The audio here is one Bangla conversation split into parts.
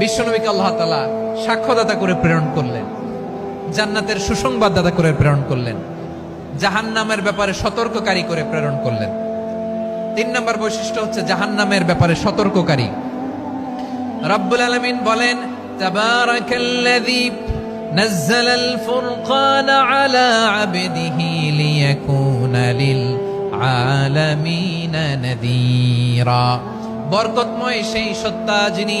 বিশ্বনবীকে আল্লাহ তালা সাক্ষ্যদাতা করে প্রেরণ করলেন জান্নাতের সুসংবাদদাতা করে প্রেরণ করলেন জাহান্নামের ব্যাপারে সতর্ককারী করে প্রেরণ করলেন তিন নম্বর বৈশিষ্ট্য হচ্ছে জাহান্নামের ব্যাপারে সতর্ককারী রব্বুল আলমিন বলেন তাবারাকাল্লাযী نزل الفرقان على عبده ليكون للعالمين نذيرا বরকতময় সেই সত্তা যিনি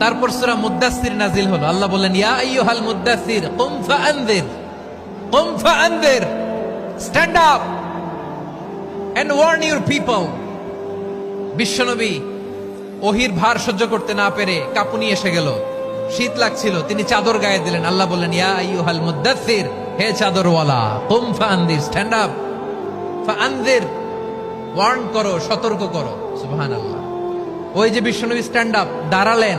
তারপর সূরা মুদ্দাসির নাজিল হলো। আল্লাহ বললেন, ইয়া আইয়ুহাল মুদ্দাসির কুম ফাআনদির কুম ফাআনদির, stand up and warn your people. বিশ্বনবী ওহির ভার সহ্য করতে না পেরে কাপুনি এসে গেল। শীত লাগছিল, তিনি চাদর গায়ে দিলেন। আল্লাহ বললেন, ইয়া আইয়ুহাল মুদ্দাসির হে চাদরওয়ালা, কুম ফাআনদির, স্ট্যান্ড আপ, ফাআনদির, ওয়ার্ন করো, সতর্ক করো। সুবহানাল্লাহ। ওই যে বিশ্বনবী স্ট্যান্ড আপ, দাঁড়ালেন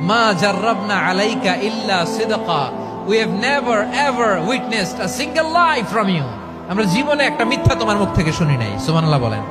মা জাররাবনা আলাইকা ইল্লা সিদকা। We have never ever single lie you আমরা জীবনে একটা মিথ্যা তোমার মুখ থেকে শুনি নাই। সুবহানাল্লাহ বলেন।